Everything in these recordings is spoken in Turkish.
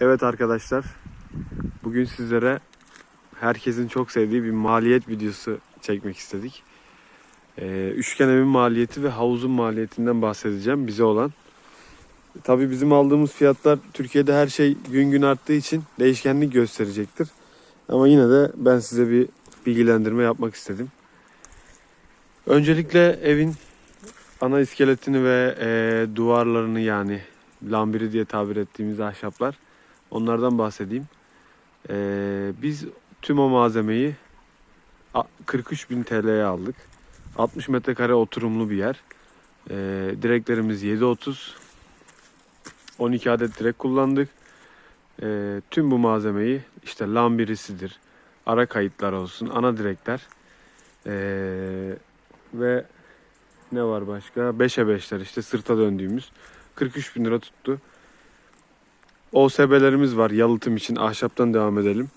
Evet arkadaşlar. Bugün sizlere herkesin çok sevdiği bir maliyet videosu çekmek istedik. Ee, üçgen evin maliyeti ve havuzun maliyetinden bahsedeceğim bize olan. Tabii bizim aldığımız fiyatlar Türkiye'de her şey gün gün arttığı için değişkenlik gösterecektir. Ama yine de ben size bir bilgilendirme yapmak istedim. Öncelikle evin ana iskeletini ve e, duvarlarını yani lambiri diye tabir ettiğimiz ahşaplar onlardan bahsedeyim. E, biz tüm o malzemeyi a- 43.000 TL'ye aldık. 60 metrekare oturumlu bir yer. E, direklerimiz 7.30. 12 adet direk kullandık. E, tüm bu malzemeyi işte lambirisidir, ara kayıtlar olsun, ana direkler e, ve ne var başka? 5'e 5'ler işte sırta döndüğümüz. 43 bin lira tuttu. OSB'lerimiz var yalıtım için. Ahşaptan devam edelim.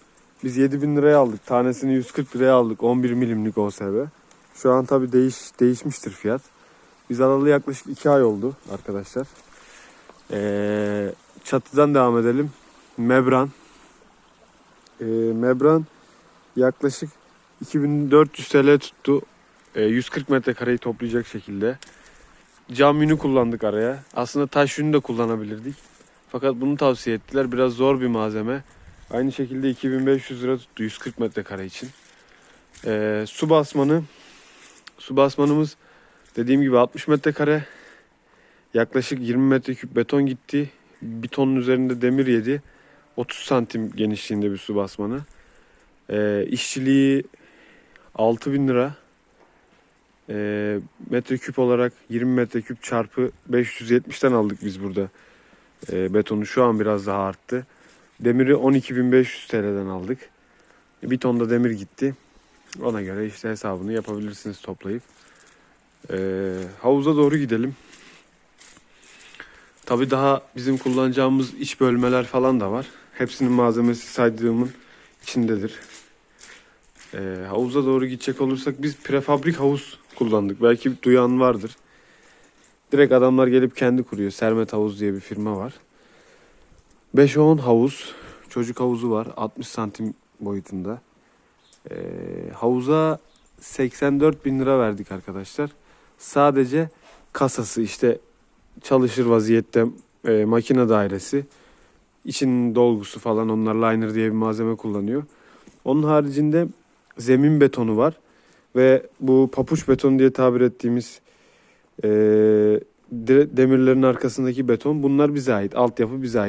Biz 7 bin liraya aldık. Tanesini 140 liraya aldık. 11 milimlik OSB. Şu an tabi değiş, değişmiştir fiyat. Biz alalı yaklaşık 2 ay oldu arkadaşlar. Ee, çatıdan devam edelim. Membran. Ee, membran yaklaşık 2400 TL tuttu. Ee, 140 metrekareyi toplayacak şekilde. Cam yünü kullandık araya. Aslında taş yünü de kullanabilirdik. Fakat bunu tavsiye ettiler. Biraz zor bir malzeme. Aynı şekilde 2500 lira tuttu 140 metrekare için. Ee, su basmanı. Su basmanımız dediğim gibi 60 metrekare. Yaklaşık 20 metreküp beton gitti. Bir tonun üzerinde demir yedi. 30 santim genişliğinde bir su basmanı. Ee, işçiliği 6000 lira. Ee, metreküp olarak 20 metreküp çarpı 570'ten aldık biz burada. Ee, betonu şu an biraz daha arttı. Demiri 12.500 TL'den aldık. Bir ton da demir gitti. Ona göre işte hesabını yapabilirsiniz toplayıp. Ee, havuza doğru gidelim. Tabi daha bizim kullanacağımız iç bölmeler falan da var. Hepsinin malzemesi saydığımın içindedir. Ee, havuza doğru gidecek olursak biz prefabrik havuz kullandık. Belki duyan vardır. Direkt adamlar gelip kendi kuruyor. Sermet Havuz diye bir firma var. 5-10 havuz. Çocuk havuzu var. 60 santim boyutunda. Ee, havuza 84 bin lira verdik arkadaşlar. Sadece kasası işte çalışır vaziyette e, makine dairesi. İçinin dolgusu falan onlar liner diye bir malzeme kullanıyor. Onun haricinde zemin betonu var. Ve bu papuç beton diye tabir ettiğimiz e, demirlerin arkasındaki beton bunlar bize ait. Altyapı bize ait.